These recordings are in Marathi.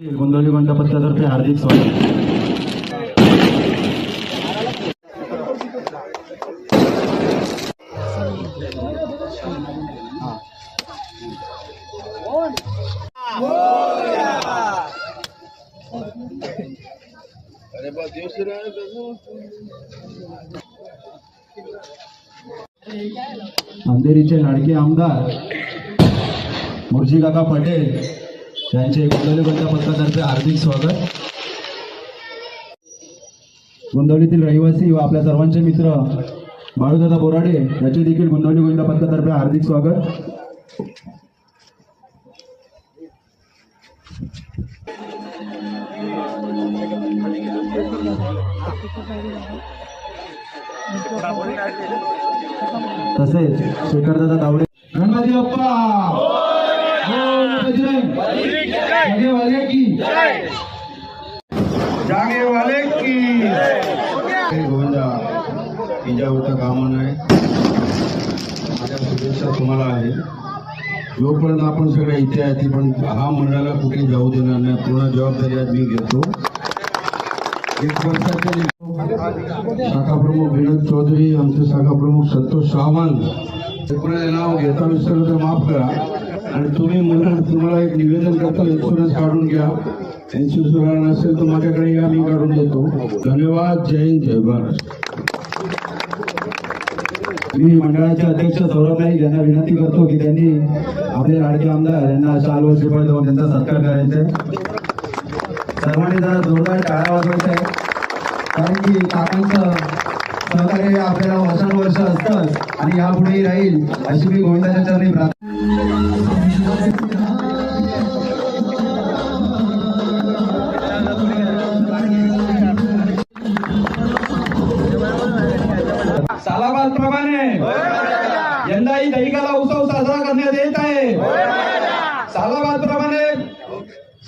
गोंदवली गोंदा पथकातर्फे हार्दिक स्वागत. अंधेरीचे लाडके आमदार मुर्शीकाका पटेल. त्यांचे गोंदवली गोंदा पथकातर्फे हार्दिक स्वागत. गोंदवलीतील रहिवासी व आपल्या सर्वांचे मित्र बाळूदादा बोराडे याचे देखील गोंदवली गोविंदा पथकातर्फे हार्दिक स्वागत. तसेच शेखरदादा तावडे गणपती बाप्पा! बजरंग. आगे वाले की जागे वाले की गोविंदा इजा होता कामा नाही माझ्या शुभेच्छा तुम्हाला आहे. जोपर्यंत आपण सगळे इथे आहे ती पण हा मंडळाला कुठे जाऊ देणार नाही. पूर्ण जबाबदारी आज मी घेतो. एक वर्षाचे शाखा प्रमुख विनोद चौधरी आमचे शाखा प्रमुख संतोष सावंत. नाव घेता विसरलं तर माफ करा. आणि तुम्ही मंडळ तुम्हाला एक निवेदन करता इन्शुरन्स काढून घ्या. इन्शुरन्स असेल तर माझ्याकडे या मी काढून देतो. धन्यवाद जय हिंद जय भारत. मी मंडळाचे अध्यक्ष सौरभ नाईक यांना विनंती करतो की त्यांनी आपले लाडके आमदार यांना शाल व श्रीफळ देऊन त्यांचा सत्कार करायचा सर्वांनी जरा जोरदार टाळा वाजवायचा आहे कारण की काकांचं सहकार्य आपल्याला वर्षानुवर्ष असतं आणि यापुढेही राहील अशी मी गोविंदाच्या चरणी प्रार्थना यंदाही दहिकाला उत्सव साजरा करण्यात येत आहे. सालाबादप्रमाणे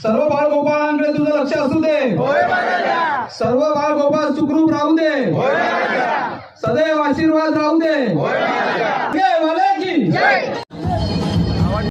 सर्व बाळगोपाळांकडे तुझं लक्ष असू दे. सर्व बाळगोपाळ सुखरूप राहू दे. सदैव आशीर्वाद राहू दे.